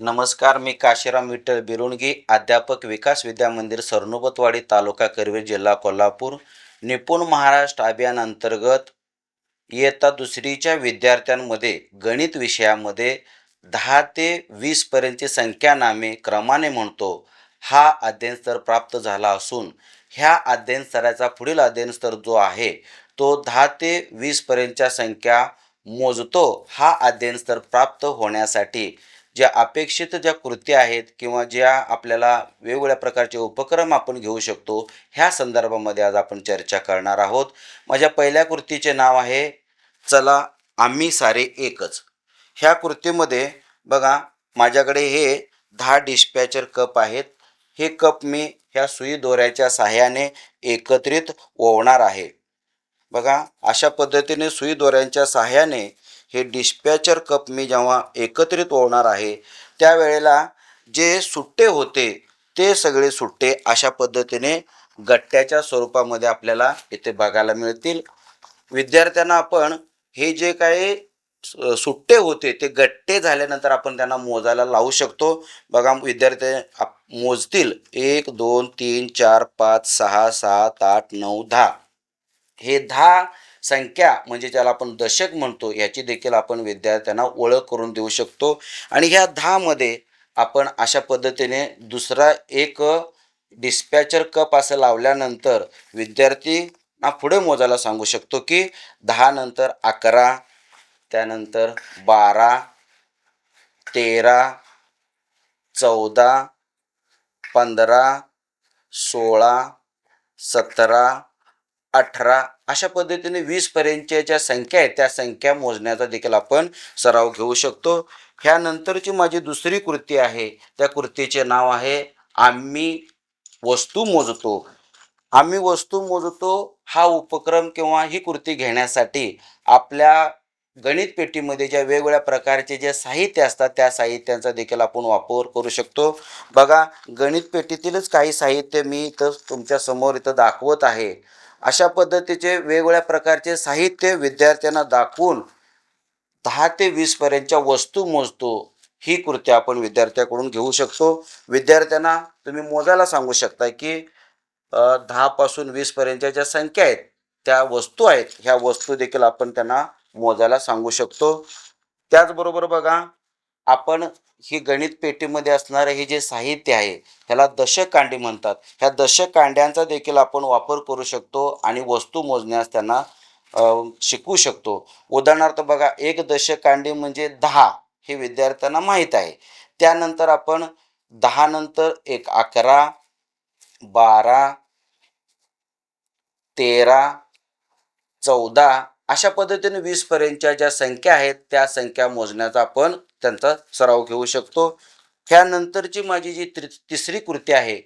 नमस्कार मी काशीराम विठ्ठल बिरुणगी अध्यापक विकास विद्या मंदिर सरनोबतवाडी तालुका करवीर जिल्हा कोल्हापूर. निपुण महाराष्ट्र अभियान अंतर्गत इयत्ता दुसरीच्या विद्यार्थ्यांमध्ये गणित विषयामध्ये दहा ते वीसपर्यंतची संख्या नामे क्रमाने म्हणतो. हा अध्ययन स्तर प्राप्त झाला असून ह्या अध्ययन स्तराचा पुढील अध्ययन स्तर जो आहे तो दहा ते वीसपर्यंतच्या संख्या मोजतो. हा अध्ययन स्तर प्राप्त होण्यासाठी ज्या अपेक्षित ज्या कृती आहेत किंवा ज्या आपल्याला वेगवेगळ्या प्रकारचे उपक्रम आपण घेऊ शकतो ह्या संदर्भामध्ये आज आपण चर्चा करणार आहोत. माझ्या पहिल्या कृतीचे नाव आहे चला आम्ही सारे एकच. ह्या कृतीमध्ये बघा माझ्याकडे हे दहा डिस्पॅचर कप आहेत. हे कप मी ह्या सुई दोऱ्याच्या सहाय्याने एकत्रित ओवणार आहे. बघा अशा पद्धतीने सुई दोऱ्यांच्या सहाय्याने हे डिस्पॅचर कप मी जेव्हा एकत्रित होणार आहे त्यावेळेला जे सुट्टे होते ते सगळे सुट्टे अशा पद्धतीने गट्ट्याच्या स्वरूपामध्ये आपल्याला इथे बघायला मिळतील. विद्यार्थ्यांना आपण हे जे काही सुट्टे होते ते गट्टे झाल्यानंतर आपण त्यांना मोजायला लावू शकतो. बघा विद्यार्थी आप- मोजतील. एक दोन तीन चार पाच सहा सात आठ नऊ दहा. हे दहा संख्या म्हणजे ज्याला आपण दशक म्हणतो याची देखील आपण विद्यार्थ्यांना ओळख करून देऊ शकतो. आणि ह्या दहामध्ये आपण अशा पद्धतीने दुसरा एक डिस्पॅचर कप असं लावल्यानंतर विद्यार्थी पुढे मोजायला सांगू शकतो की दहा नंतर अकरा त्यानंतर बारा तेरा चौदा पंधरा सोळा सतरा अठरा अशा पद्धतीने वीसपर्यंतच्या ज्या संख्या आहेत. त्या संख्या मोजण्याचा देखील आपण सराव घेऊ शकतो. ह्यानंतरची माझी दुसरी कृती आहे. त्या कृतीचे नाव आहे आम्ही वस्तू मोजतो. आम्ही वस्तू मोजतो हा उपक्रम किंवा ही कृती घेण्यासाठी आपल्या गणित पेटीमध्ये ज्या वेगवेगळ्या प्रकारचे जे साहित्य असतात त्या साहित्यांचा देखील आपण वापर करू शकतो. बघा गणित पेटीतीलच काही साहित्य मी इथं तुमच्यासमोर इथं दाखवत आहे. अशा पद्धतीचे वेगवेगळ्या प्रकारचे साहित्य विद्यार्थ्यांना दाखवून दहा ते वीसपर्यंतच्या वस्तू मोजतो. ही कृती आपण विद्यार्थ्याकडून घेऊ शकतो. विद्यार्थ्यांना तुम्ही मोजायला सांगू शकता की दहापासून वीसपर्यंतच्या ज्या संख्या आहेत त्या वस्तू आहेत ह्या वस्तू देखील आपण त्यांना मोजायला सांगू शकतो. त्याचबरोबर बघा आपण ही गणित पेटीमध्ये असणारं हे जे साहित्य आहे ह्याला दशकांडी म्हणतात. ह्या दशकांड्यांचा देखील आपण वापर करू शकतो आणि वस्तू मोजण्यास त्यांना शिकवू शकतो. उदाहरणार्थ बघा एक दशकांडी म्हणजे दहा हे विद्यार्थ्यांना माहीत आहे. त्यानंतर आपण दहा नंतर एक अकरा बारा तेरा चौदा अशा पद्धतीने वीसपर्यंतच्या ज्या संख्या आहेत त्या संख्या मोजण्याचा आपण त्यांचा सराव घेऊ शकतो. त्यानंतरची माझी जी त्रि तिसरी कृती आहे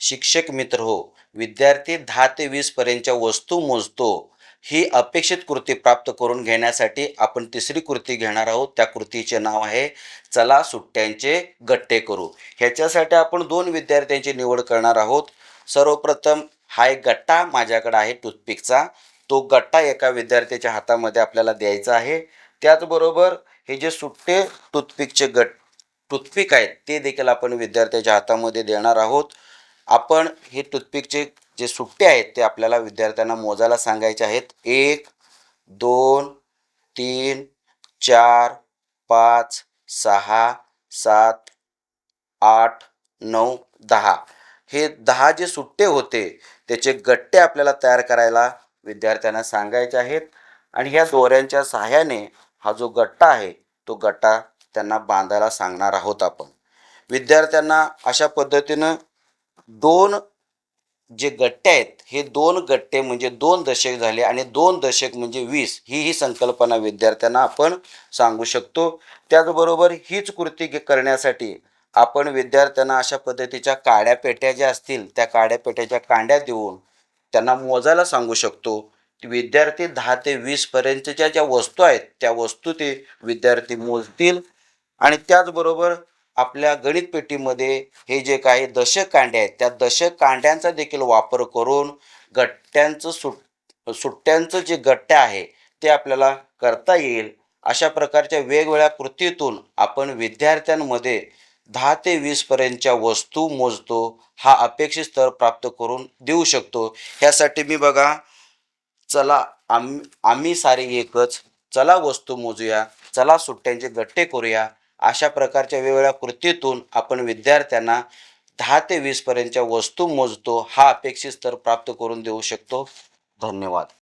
शिक्षक मित्र हो विद्यार्थी दहा ते वीसपर्यंतच्या वस्तू मोजतो ही अपेक्षित कृती प्राप्त करून घेण्यासाठी आपण तिसरी कृती घेणार आहोत. त्या कृतीचे नाव आहे चला सुट्ट्यांचे गट्टे करू. ह्याच्यासाठी आपण दोन विद्यार्थ्यांची निवड करणार आहोत. सर्वप्रथम हा एक गट्टा माझ्याकडे आहे टूथपिकचा. तो गट्टा एका विद्यार्थ्याच्या हातामध्ये आपल्याला द्यायचा आहे. त्याचबरोबर हे जे सुट्टे टूथपिकचे गट टूथपिक आहेत ते देखील आपण विद्यार्थ्याच्या हातामध्ये देणार आहोत. आपण हे टूथपिकचे जे सुट्टे आहेत ते आपल्याला विद्यार्थ्यांना मोजायला सांगायचे आहेत. एक दोन तीन चार पाच सहा सात आठ नऊ दहा. हे दहा जे सुट्टे होते त्याचे गट्टे आपल्याला तयार करायला विद्यार्थ्यांना सांगायचे आहेत. आणि ह्या दोऱ्यांच्या सहाय्याने हा जो गट्टा आहे तो गट्टा त्यांना बांधायला सांगणार आहोत आपण. विद्यार्थ्यांना अशा पद्धतीनं दोन जे गट्टे आहेत हे दोन गट्टे म्हणजे दोन दशक झाले आणि दोन दशक म्हणजे वीस ही ही संकल्पना विद्यार्थ्यांना आपण सांगू शकतो. त्याचबरोबर हीच कृती करण्यासाठी आपण विद्यार्थ्यांना अशा पद्धतीच्या काड्या पेट्या ज्या असतील त्या काड्या पेट्याच्या कांड्या देऊन त्यांना मोजायला सांगू शकतो. विद्यार्थी दहा ते वीसपर्यंतच्या ज्या वस्तू आहेत त्या वस्तू ते विद्यार्थी मोजतील. आणि त्याचबरोबर आपल्या गणित पेटीमध्ये हे जे काही दशक कांड्या आहेत त्या दशक कांड्यांचा देखील वापर करून गट्ट्यांचं सुट सुट्ट्यांचं जे गट्टे आहे ते आपल्याला करता येईल. अशा प्रकारच्या वेगवेगळ्या कृतीतून आपण विद्यार्थ्यांमध्ये दहा ते वीसपर्यंतच्या वस्तू मोजतो हा अपेक्षित स्तर प्राप्त करून देऊ शकतो. ह्यासाठी मी बघा चला आम आम्ही सारे एकच चला वस्तू मोजूया चला सुट्ट्यांचे गट्टे करूया. अशा प्रकारच्या वेगवेगळ्या कृतीतून आपण विद्यार्थ्यांना दहा ते वीसपर्यंतच्या वस्तू मोजतो हा अपेक्षित स्तर प्राप्त करून देऊ शकतो. धन्यवाद.